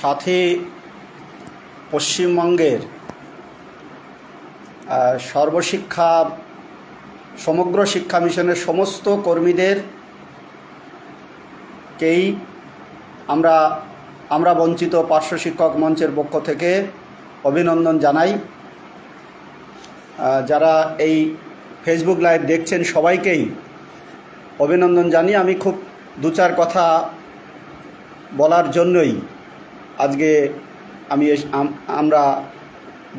সাথে পশ্চিমবঙ্গের সর্বশিক্ষা, সমগ্র শিক্ষা মিশনের সমস্ত কর্মীদের কেই আমরা আমরা বঞ্চিত পার্শ্ব শিক্ষক মঞ্চের পক্ষ থেকে অভিনন্দন জানাই। যারা এই ফেসবুক লাইভ দেখছেন সবাইকেই অভিনন্দন জানিয়ে আমি খুব দু চার কথা বলার জন্যই আজকে আমি আমরা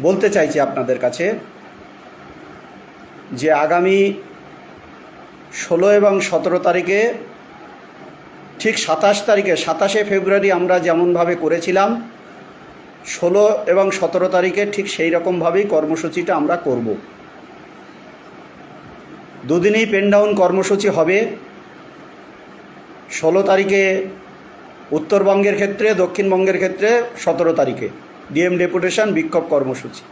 বলতে চাইছি আপনাদের কাছে যে আগামী ষোলো এবং সতেরো তারিখে ঠিক সাতাশ তারিখে, সাতাশে ফেব্রুয়ারি আমরা যেমনভাবে করেছিলাম, ষোলো এবং সতেরো তারিখে ঠিক সেই রকমভাবেই কর্মসূচিটা আমরা করব। দুদিনেই পেন ডাউন কর্মসূচি হবে। ষোলো তারিখে উত্তরবঙ্গের ক্ষেত্রে, দক্ষিণবঙ্গের ক্ষেত্রে সতেরো তারিখে ডিএম ডেপুটেশন বিক্ষোভ কর্মসূচি।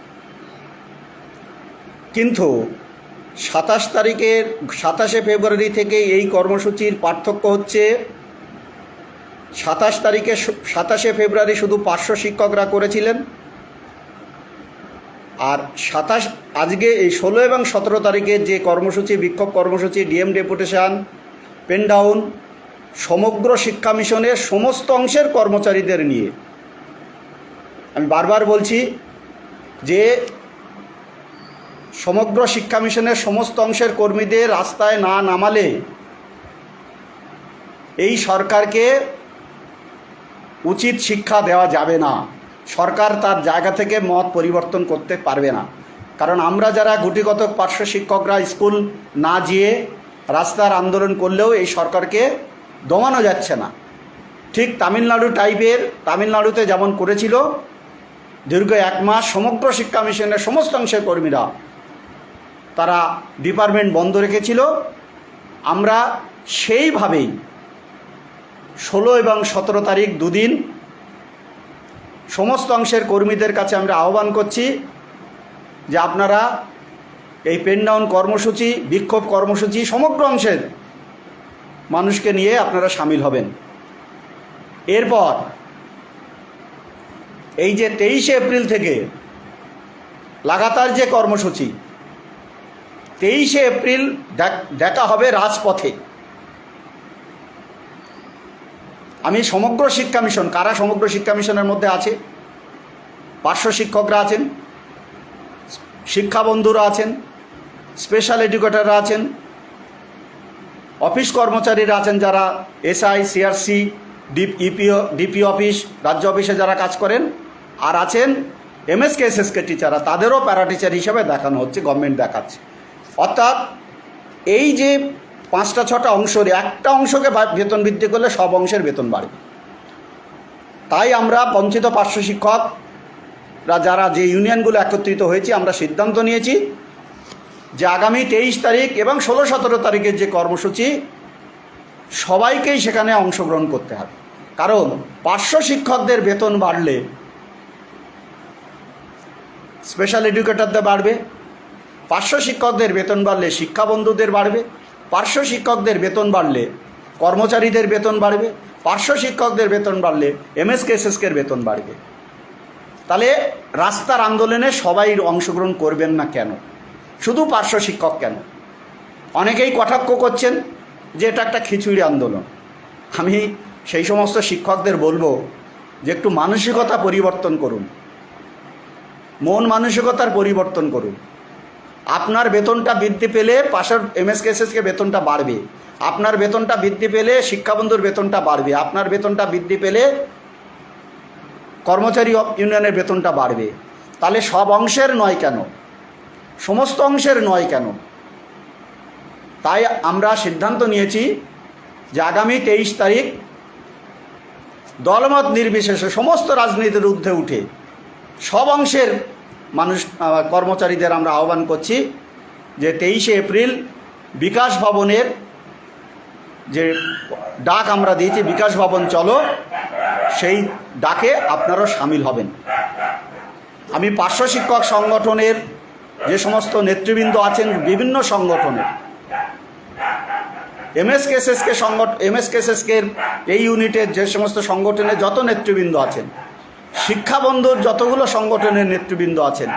কিন্তু সাতাশ তারিখের, সাতাশে ফেব্রুয়ারি থেকে এই কর্মসূচির পার্থক্য হচ্ছে, সাতাশ তারিখে সাতাশে ফেব্রুয়ারি শুধু পাঁচশো শিক্ষকরা করেছিলেন। আর সাতাশ, আজকে এই ষোলো এবং সতেরো তারিখের যে কর্মসূচি, বিক্ষোভ কর্মসূচি, ডিএম ডেপুটেশন পেন ডাউন সমগ্র শিক্ষা মিশনের সমস্ত অংশের কর্মচারীদের নিয়ে। আমি বারবার বলছি যে সমগ্র শিক্ষা মিশনের সমস্ত অংশের কর্মীদের রাস্তায় না নামালে এই সরকারকে উচিত শিক্ষা দেওয়া যাবে না। সরকার তার জায়গা থেকে মত পরিবর্তন করতে পারবে না। কারণ আমরা যারা গুটিগত পার্শ্ব শিক্ষকরা স্কুল না যেয়ে রাস্তার আন্দোলন করলেও এই সরকারকে দমানো যাচ্ছে না। ঠিক তামিলনাড়ু টাইপের তামিলনাড়ুতে যেমন করেছিল, দীর্ঘ এক মাস সমগ্র শিক্ষা মিশনের সমস্ত অংশের কর্মীরা তারা ডিপার্টমেন্ট বন্ধ রেখেছিল। আমরা সেইভাবেই ষোলো এবং সতেরো তারিখ দুদিন সমস্ত অংশের কর্মীদের কাছে আমরা আহ্বান করছি যে আপনারা এই পেন ডাউন কর্মসূচি, বিক্ষোভ কর্মসূচি সমগ্র অংশের মানুষকে নিয়ে আপনারা সামিল হবেন। এরপর, এই যে তেইশে এপ্রিল থেকে লাগাতার যে কর্মসূচি, তেইশে এপ্রিল দেখ- হবে রাজপথে। আমি সমগ্র শিক্ষা মিশন, কারা সমগ্র শিক্ষা মিশনের মধ্যে আছে? পার্শ্ব শিক্ষকরা আছেন শিক্ষাবন্ধুরা আছেন স্পেশাল এডুকেটররা আছেন অফিস কর্মচারীরা আছেন যারা SI, CRC, deep ইপিও, DP office, রাজ্য অফিসে যারা কাজ করেন আর আছেন এমএসকে, এসএসকে টিচাররা তাদেরও প্যারা টিচার হিসেবে দেখানো হচ্ছে গভর্নমেন্ট দেখাচ্ছে। অর্থাৎ এই যে পাঁচটা, ছটা অংশের একটা অংশকে বেতন বৃদ্ধি করলে সব অংশের বেতন বাড়বে। তাই আমরা বঞ্চিত পার্শ্ব শিক্ষকরা যারা যে ইউনিয়নগুলো একত্রিত হয়েছি, আমরা সিদ্ধান্ত নিয়েছি যে আগামী তেইশ তারিখ এবং ষোলো সতেরো তারিখের যে কর্মসূচি, সবাইকেই সেখানে অংশগ্রহণ করতে হবে। কারণ পার্শ্ব শিক্ষকদের বেতন বাড়লে স্পেশাল এডুকেটরদের বাড়বে, পার্শ্ব শিক্ষকদের বেতন বাড়লে শিক্ষা বন্ধুদের বাড়বে, পার্শ্ব শিক্ষকদের বেতন বাড়লে কর্মচারীদের বেতন বাড়বে, পার্শ্ব শিক্ষকদের বেতন বাড়লে এমএসকে এসএসকের বেতন বাড়বে। তাহলে রাস্তার আন্দোলনে সবাই অংশগ্রহণ করবেন না কেন? শুধু পার্শ্ব শিক্ষক কেন? অনেকেই কটাক্ষ করছেন যে এটা একটা খিচুড়ি আন্দোলন। আমি সেই সমস্ত শিক্ষকদের বলব যে একটু মানসিকতা পরিবর্তন করুন। মন মানসিকতার পরিবর্তন করুন। আপনার বেতনটা বৃদ্ধি পেলে পাশের এমএসকেএসএসকে বেতনটা বাড়বে। আপনার বেতনটা বৃদ্ধি পেলে শিক্ষাবন্ধুর বেতনটা বাড়বে। আপনার বেতনটা বৃদ্ধি পেলে কর্মচারী ইউনিয়নের বেতনটা বাড়বে। তাহলে সব অংশের নয় কেন? সমস্ত অংশের নয় কেন? তাই আমরা সিদ্ধান্ত নিয়েছি যে আগামী তেইশ তারিখ দলমত নির্বিশেষে সমস্ত রাজনীতির ঊর্ধ্বে উঠে সব অংশের মানুষ কর্মচারীদের আমরা আহ্বান করছি যে তেইশে এপ্রিল বিকাশ ভবনের যে ডাক আমরা দিয়েছি, বিকাশ ভবন চলো, সেই ডাকে আপনারাও সামিল হবেন। আমি পার্শ্ব শিক্ষক সংগঠনের যে সমস্ত নেতৃবৃন্দ আছেন বিভিন্ন সংগঠনের এমএসকেএসএসকে সংগঠন এমএসকেএসএসকে এই ইউনিটের যে সমস্ত সংগঠনের যত নেতৃবৃন্দ আছেন, শিক্ষা বন্ধুর যতগুলো সংগঠনের নেতৃবৃন্দ আছেন,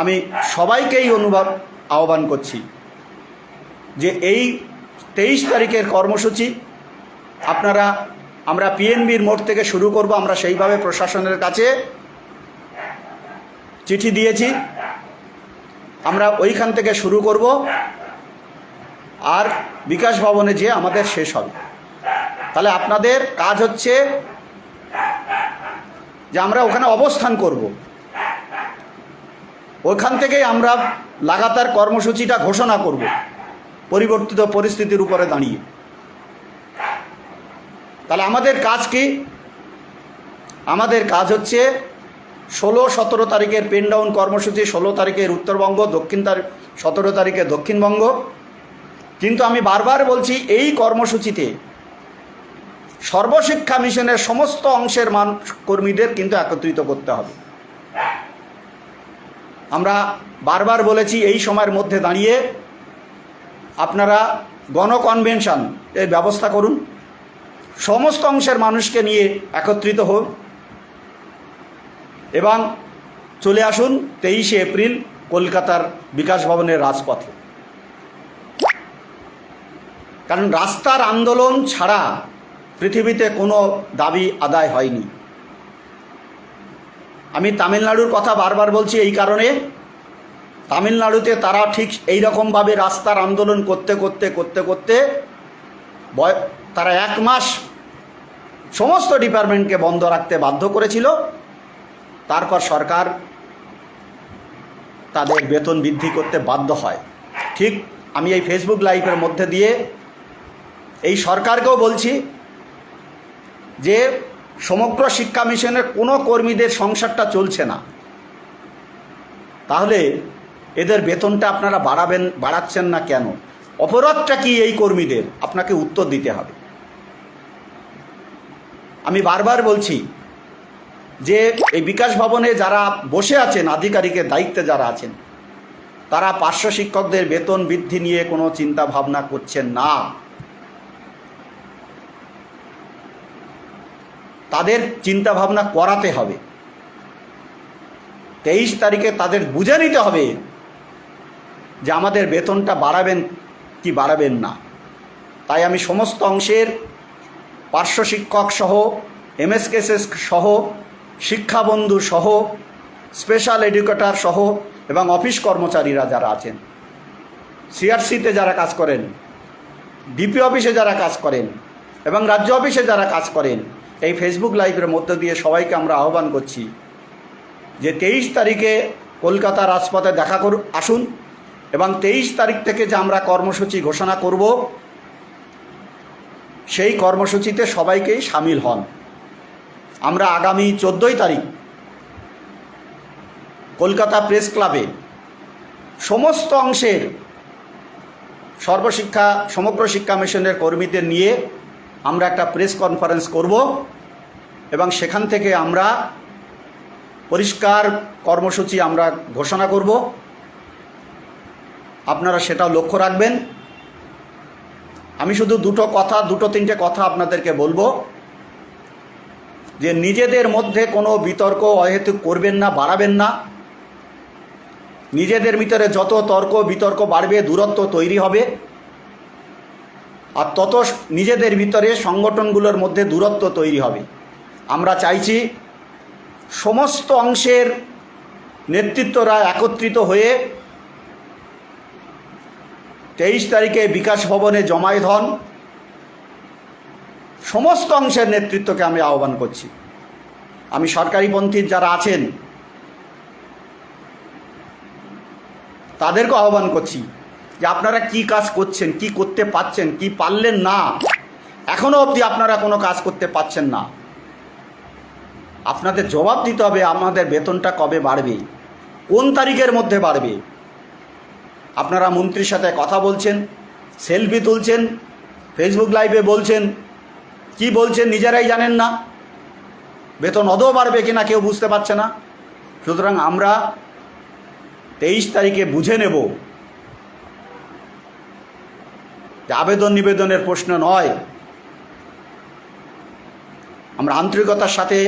আমি সবাইকেই অনুভব আহ্বান করছি যে এই তেইশ তারিখের কর্মসূচি আপনারা আমরা পিএনবির মোড় থেকে শুরু করব, আমরা সেইভাবে প্রশাসনের কাছে চিঠি দিয়েছি। আমরা ওইখান থেকে শুরু করব। আর বিকাশ ভবনে যেয়ে আমাদের শেষ হবে। তাহলে আপনাদের কাজ হচ্ছে যে আমরা ওখানে অবস্থান করব। ওখান থেকেই আমরা লাগাতার কর্মসূচিটা ঘোষণা করব, পরিবর্তিত পরিস্থিতির উপরে দাঁড়িয়ে। তাহলে আমাদের কাজ কি? আমাদের কাজ হচ্ছে ষোলো সতেরো তারিখের পেন ডাউন কর্মসূচি, ষোলো তারিখের উত্তরবঙ্গ, দক্ষিণ তারিখ সতেরো তারিখে দক্ষিণবঙ্গ। কিন্তু আমি বারবার বলছি, এই কর্মসূচিতে সর্বশিক্ষা মিশনের সমস্ত অংশের মান কর্মীদের কিন্তু একত্রিত করতে হবে। আমরা বারবার বলেছি, এই সময়ের মধ্যে দাঁড়িয়ে আপনারা গণকনভেনশন এর ব্যবস্থা করুন। সমস্ত অংশের মানুষকে নিয়ে একত্রিত হোক এবং চলে আসুন তেইশে এপ্রিল কলকাতার বিকাশ ভবনের রাজপথে। কারণ রাস্তার আন্দোলন ছাড়া পৃথিবীতে কোনো দাবি আদায় হয়নি। আমি তামিলনাড়ুর কথা বারবার বলছি এই কারণে, তামিলনাড়ুতে তারা ঠিক এই রকমভাবে রাস্তার আন্দোলন করতে করতে করতে করতে তারা এক মাস সমস্ত ডিপার্টমেন্টকে বন্ধ রাখতে বাধ্য করেছিল। তারপর সরকার তাদের বেতন বৃদ্ধি করতে বাধ্য হয়। ঠিক আমি এই ফেসবুক লাইভের মধ্যে দিয়ে এই সরকারকেও বলছি যে সমগ্র শিক্ষা মিশনের কোনো কর্মীদের সংসারটা চলছে না। তাহলে এদের বেতনটা আপনারা বাড়াবেন, বাড়াচ্ছেন না কেন? অপরাধটা কি এই কর্মীদের? আপনাকে উত্তর দিতে হবে। আমি বারবার বলছি যে এই বিকাশ ভবনে যারা বসে আছেন, আধিকারিকের দায়িত্বে যারা আছেন, তারা পার্শ্ব শিক্ষকদের বেতন বৃদ্ধি নিয়ে কোনো চিন্তা ভাবনা করছেন না। তাদের চিন্তা ভাবনা করাতে হবে। তেইশ তারিখে তাদের বুঝে নিতে হবে যে আমাদের বেতনটা বাড়াবেন কি বাড়াবেন না। তাই আমি সমস্ত অংশের পার্শ্ব শিক্ষক সহ এমএসকেসএস সহ শিক্ষাবন্ধু সহ স্পেশাল এডুকেটর সহ এবং অফিস কর্মচারীরা যারা আছেন সিআরসিতে যারা কাজ করেন ডিপি অফিসে যারা কাজ করেন এবং রাজ্য অফিসে যারা কাজ করেন, এই ফেসবুক লাইভের মধ্য দিয়ে সবাইকে আমরা আহ্বান করছি যে তেইশ তারিখে কলকাতা রাজপথে দেখা করু, আসুন এবং তেইশ তারিখ থেকে যে আমরা কর্মসূচি ঘোষণা করব, সেই কর্মসূচিতে সবাইকেই সামিল হন। আমরা আগামী চোদ্দোই তারিখ কলকাতা প্রেস ক্লাবে সমস্ত অংশের সর্বশিক্ষা, সমগ্র শিক্ষা মিশনের কর্মীদের নিয়ে আমরা একটা প্রেস কনফারেন্স করব এবং সেখান থেকে আমরা পরিষ্কার কর্মসূচি আমরা ঘোষণা করব। আপনারা সেটাও লক্ষ্য রাখবেন। আমি শুধু দুটো কথা, দুটো তিনটে কথা আপনাদেরকে বলব। যে নিজেদের মধ্যে কোনো বিতর্ক অহেতুক করবেন না, বাড়াবেন না। নিজেদের ভিতরে যত তর্ক, বিতর্ক বাড়বে, দূরত্ব তৈরি হবে। আর তত নিজেদের ভিতরে সংগঠনগুলোর মধ্যে দূরত্ব তৈরি হবে। আমরা চাইছি সমস্ত অংশের নেতৃত্বরা একত্রিত হয়ে তেইশ তারিখে বিকাশ ভবনে জমায়েত হন। সমস্ত অংশের নেতৃত্বকে আমি আহ্বান করছি। আমি সরকারিপন্থীর যারা আছেন, তাদেরকে আহ্বান করছি যে আপনারা কি কাজ করছেন, কি করতে পাচ্ছেন কি পারলেন না এখনও অবধি আপনারা কোনো কাজ করতে পাচ্ছেন না। আপনাদের জবাব দিতে হবে, আমাদের বেতনটা কবে বাড়বে, কোন তারিখের মধ্যে বাড়বে। আপনারা মন্ত্রীর সাথে কথা বলছেন, সেলফি তুলছেন ফেসবুক লাইভে বলছেন কি বলছেন নিজেরাই জানেন না। বেতন অদৌ বাড়বে কিনা কেউ বুঝতে পারছে না। সুতরাং আমরা তেইশ তারিখে বুঝে নেব যে আবেদন নিবেদনের প্রশ্ন নয়। আমরা আন্তরিকতার সাথে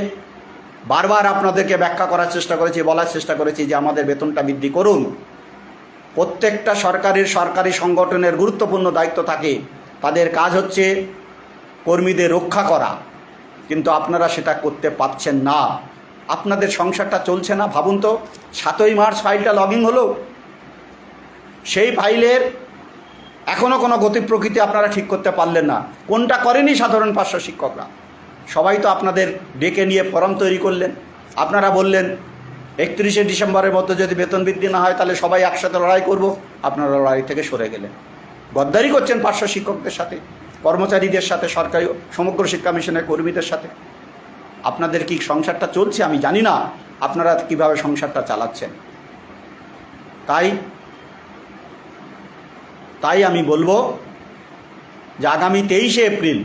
বারবার আপনাদেরকে ব্যাখ্যা করার চেষ্টা করেছি, বলার চেষ্টা করেছি যে আমাদের বেতনটা বৃদ্ধি করুন। প্রত্যেকটা সরকারের সরকারি সংগঠনের গুরুত্বপূর্ণ দায়িত্ব থাকে। তাদের কাজ হচ্ছে কর্মীদের রক্ষা করা। কিন্তু আপনারা সেটা করতে পারছেন না। আপনাদের সংসারটা চলছে না, ভাবুন তো। সাতই মার্চ ফাইলটা লগ ইন হলো। সেই ফাইলের এখনও কোনো গতি প্রকৃতি আপনারা ঠিক করতে পারলেন না। কোনটা করেনি সাধারণ পার্শ্ব শিক্ষকরা? সবাই তো আপনাদের ডেকে নিয়ে ফরম তৈরি করলেন। আপনারা বললেন, একত্রিশে ডিসেম্বরের মধ্যে যদি বেতন বৃদ্ধি না হয়, তাহলে সবাই একসাথে লড়াই করব। আপনারা লড়াই থেকে সরে গেলেন। গদ্দারি করছেন পার্শ্ব শিক্ষকদের সাথে। কর্মচারীদের সাথে, সরকারি, সমগ্র শিক্ষা মিশনের কর্মীদের সাথে। আপনাদের কি সংসারটা চলছে? আমি জানি না। আপনারা কীভাবে সংসারটা চালাচ্ছেন? তাই তাই আমি বলব যে আগামী তেইশে এপ্রিল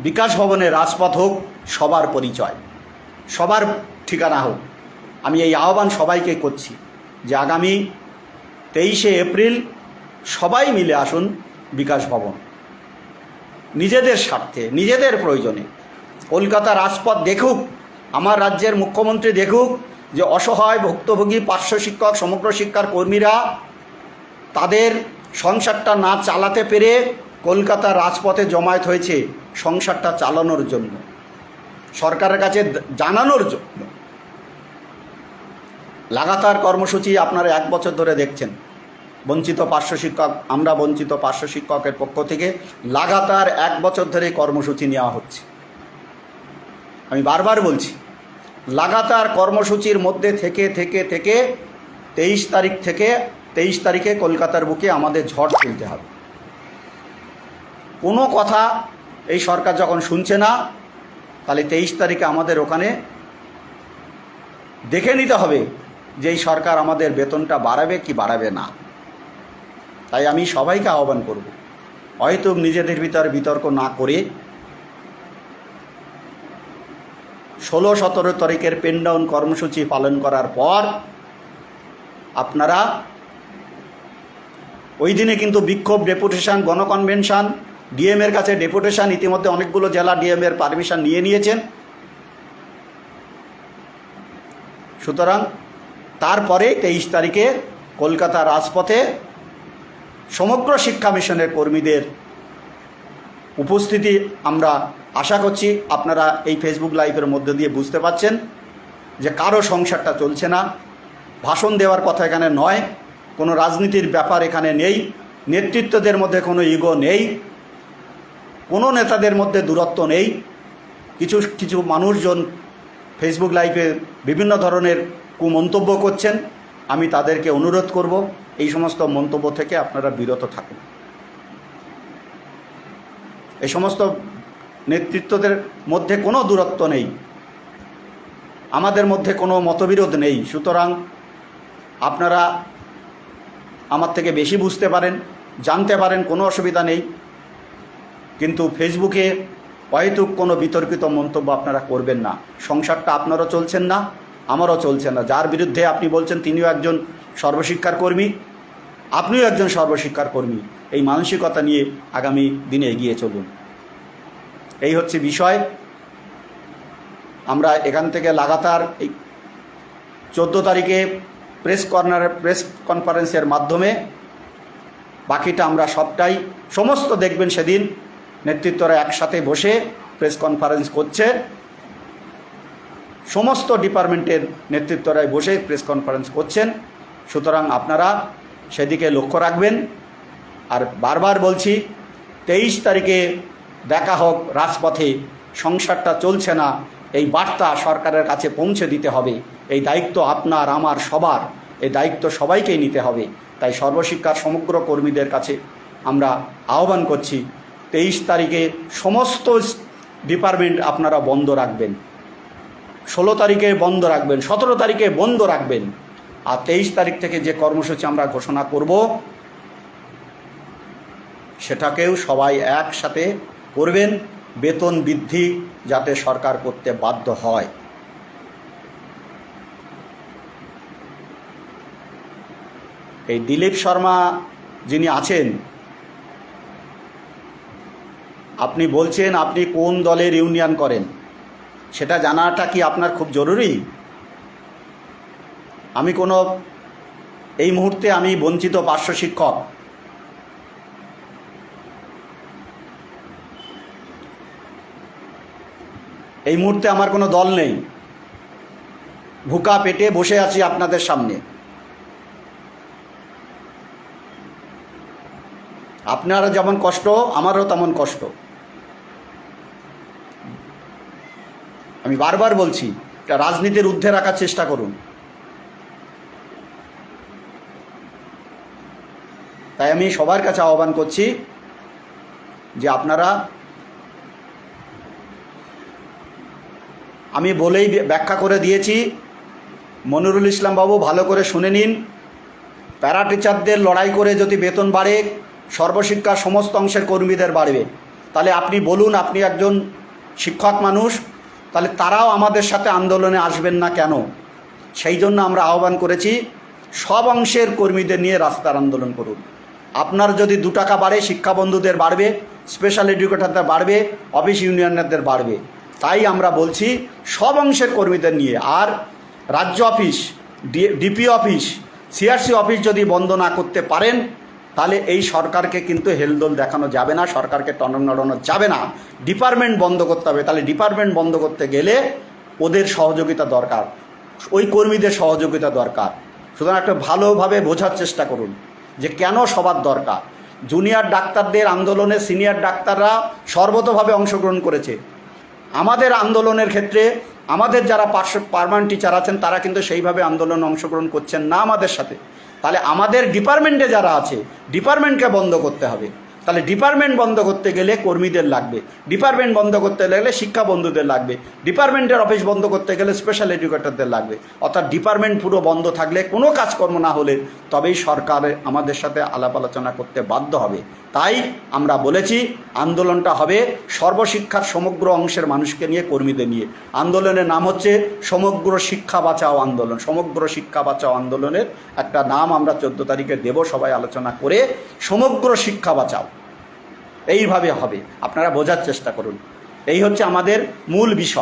বিকাশ ভবনে রাজপথ হোক, সবার পরিচয়, সবার ঠিকানা হোক। আমি এই আহ্বান সবাইকে করছি যে আগামী তেইশে এপ্রিল সবাই মিলে আসুন বিকাশ ভবন। নিজেদের স্বার্থে, নিজেদের প্রয়োজনে। কলকাতা রাজপথ দেখুক, আমার রাজ্যের মুখ্যমন্ত্রী দেখুক যে অসহায় ভুক্তভোগী পার্শ্ব শিক্ষক, সমগ্র শিক্ষার কর্মীরা তাদের সংসারটা না চালাতে পেরে কলকাতা রাজপথে জমায়েত হয়েছে সংসারটা চালানোর জন্য, সরকারের কাছে জানানোর জন্য। লাগাতার কর্মসূচি আপনারা এক বছর ধরে দেখছেন। বঞ্চিত পার্শ্ব শিক্ষক, আমরা বঞ্চিত পার্শ্ব শিক্ষকের পক্ষ থেকে লাগাতার এক বছর ধরে কর্মসূচি নেওয়া হচ্ছে। আমি বারবার বলছি, লাগাতার কর্মসূচির মধ্যে থেকে থেকে থেকে তেইশ তারিখ থেকে, তেইশ তারিখে কলকাতার বুকে আমাদের ঝড় তুলতে হবে। কোনো কথা এই সরকার যখন শুনছে না, তাহলে তেইশ তারিখে আমাদের ওখানে দেখে নিতে হবে যে এই সরকার আমাদের বেতনটা বাড়াবে কি বাড়াবে না। তাই আমি সবাইকে আহ্বান করব, হয়তো নিজেদের ভিতর বিতর্ক না করে ষোলো সতেরো তারিখের পেনডাউন কর্মসূচি পালন করার পর আপনারা ওই দিনে কিন্তু বিক্ষোভ ডেপুটেশন গণকনভেনশন ডিএমের কাছে ডেপুটেশন ইতিমধ্যে অনেকগুলো জেলা ডিএমের পারমিশন নিয়ে নিয়েছেন। সুতরাং তারপরে তেইশ তারিখে কলকাতা রাজপথে সমগ্র শিক্ষা মিশনের কর্মীদের উপস্থিতি আমরা আশা করছি আপনারা এই ফেসবুক লাইভের মধ্যে দিয়ে বুঝতে পাচ্ছেন যে কারও সংসারটা চলছে না। ভাষণ দেওয়ার কথা এখানে নয়, কোনো রাজনীতির ব্যাপার এখানে নেই, নেতৃত্বদের মধ্যে কোনো ইগো নেই, কোনো নেতাদের মধ্যে দূরত্ব নেই। কিছু কিছু মানুষজন ফেসবুক লাইভে বিভিন্ন ধরনের কুমন্তব্য করছেন, আমি তাদেরকে অনুরোধ করব, এই সমস্ত মন্তব্য থেকে আপনারা বিরত থাকুন। এই সমস্ত নেতৃত্বদের মধ্যে কোনো দূরত্ব নেই। আমাদের মধ্যে কোনো মতবিরোধ নেই। সুতরাং আপনারা আমার থেকে বেশি বুঝতে পারেন, জানতে পারেন, কোনো অসুবিধা নেই। কিন্তু ফেসবুকে অহেতুক কোনো বিতর্কিত মন্তব্য আপনারা করবেন না। সংসারটা আপনারও চলছেন না। আমারও চলছে না। যার বিরুদ্ধে আপনি বলছেন, তিনিও একজন সর্বশিক্ষার কর্মী, আপনিও একজন সর্বশিক্ষার কর্মী। এই মানসিকতা নিয়ে আগামী দিনে এগিয়ে চলুন। এই হচ্ছে বিষয়। আমরা এখান থেকে লাগাতার এই চোদ্দ তারিখে প্রেস কর্নার, প্রেস কনফারেন্সের মাধ্যমে বাকিটা আমরা সবটাই, সমস্ত দেখবেন সেদিন নেতৃত্বরা একসাথে বসে প্রেস কনফারেন্স করছে। সমস্ত ডিপার্টমেন্টের নেতৃত্বরাই বসে প্রেস কনফারেন্স করছেন। সুতরাং আপনারা সেদিকে লক্ষ্য রাখবেন। আর বারবার বলছি, তেইশ তারিখে দেখা হোক, রাজপথে সংসারটা চলছে না, এই বার্তা সরকারের কাছে পৌঁছে দিতে হবে। এই দায়িত্ব আপনার, আমার, সবার, এই দায়িত্ব সবাইকেই নিতে হবে। তাই সর্বশিক্ষার সমগ্র কর্মীদের কাছে আমরা আহ্বান করছি, তেইশ তারিখে সমস্ত ডিপার্টমেন্ট আপনারা বন্ধ রাখবেন। ষোলো তারিখে বন্ধ রাখবেন, সতেরো তারিখে বন্ধ রাখবেন, আর তেইশ তারিখ থেকে যে কর্মসূচি আমরা ঘোষণা করব, সেটাকেও সবাই একসাথে করবেন, বেতন বৃদ্ধি যাতে সরকার করতে বাধ্য হয়। এই দিলীপ শর্মা যিনি আছেন, আপনি বলছেন আপনি কোন দলের ইউনিয়ন করেন? সেটা জানাটা কি আপনার খুব জরুরি? আমি কোনো, এই মুহূর্তে আমি বঞ্চিত পার্শ্ব শিক্ষক। এই মুহূর্তে আমার কোনো দল নেই। ভুকা পেটে বসে আছি আপনাদের সামনে। আপনারা যেমন কষ্ট, আমারও তেমন কষ্ট। আমি বারবার বলছি, এটা রাজনীতির ঊর্ধ্বে রাখার চেষ্টা করুন। তাই আমি সবার কাছে আহ্বান করছি যে আপনারা আমি বলেই ব্যাখ্যা করে দিয়েছি, মনিরুল ইসলাম বাবু ভালো করে শুনে নিন। প্যারা টিচারদের লড়াই করে যদি বেতন বাড়ে সর্বশিক্ষার সমস্ত অংশের কর্মীদের বাড়বে। তাহলে আপনি বলুন, আপনি একজন শিক্ষক মানুষ তাহলে তারাও আমাদের সাথে আন্দোলনে আসবেন না কেন? সেই জন্য আমরা আহ্বান করেছি, সব অংশের কর্মীদের নিয়ে রাস্তার আন্দোলন করুন। আপনার যদি দু টাকা বাড়ে শিক্ষা বন্ধুদের বাড়বে স্পেশাল এডুকেটারদের বাড়বে অফিস ইউনিয়নদের বাড়বে। তাই আমরা বলছি, সব অংশের কর্মীদের নিয়ে, আর রাজ্য office DP office CRC office যদি বন্ধ না করতে পারেন তাহলে এই সরকারকে কিন্তু হেলদোল দেখানো যাবে না, সরকারকে টনক নড়ানো যাবে না। ডিপার্টমেন্ট বন্ধ করতে হবে। তাহলে ডিপার্টমেন্ট বন্ধ করতে গেলে ওদের সহযোগিতা দরকার। ওই কর্মীদের সহযোগিতা দরকার। সুতরাং একটা ভালোভাবে বোঝার চেষ্টা করুন যে কেন সবার দরকার। জুনিয়র ডাক্তারদের আন্দোলনে সিনিয়র ডাক্তাররা সর্বতভাবে অংশগ্রহণ করেছে। আমাদের আন্দোলনের ক্ষেত্রে আমাদের যারা পার্শ্ব পারমানেন্ট টিচার আছেন, তারা কিন্তু সেইভাবে আন্দোলনে অংশগ্রহণ করছেন না আমাদের সাথে। তাহলে আমাদের ডিপার্টমেন্টে যারা আছে, ডিপার্টমেন্টকে বন্ধ করতে হবে। তাহলে ডিপার্টমেন্ট বন্ধ করতে গেলে কর্মীদের লাগবে। ডিপার্টমেন্ট বন্ধ করতে গেলে শিক্ষা বন্ধুদের লাগবে। ডিপার্টমেন্টের অফিস বন্ধ করতে গেলে স্পেশাল এডুকেটরদের লাগবে। অর্থাৎ ডিপার্টমেন্ট পুরো বন্ধ থাকলে কোনো কাজকর্ম না হলে তবেই সরকার আমাদের সাথে আলাপ আলোচনা করতে বাধ্য হবে। তাই আমরা বলেছি আন্দোলনটা হবে সর্বশিক্ষার সমগ্র অংশের মানুষকে নিয়ে, কর্মীদের নিয়ে। আন্দোলনের নাম হচ্ছে সমগ্র শিক্ষা বাঁচাও আন্দোলন। সমগ্র শিক্ষা বাঁচাও আন্দোলনের একটা নাম আমরা চোদ্দ তারিখে দেব, সবাই আলোচনা করে সমগ্র শিক্ষা বাঁচাও। এইভাবে হবে। আপনারা বোঝার চেষ্টা করুন। এই হচ্ছে আমাদের মূল বিষয়।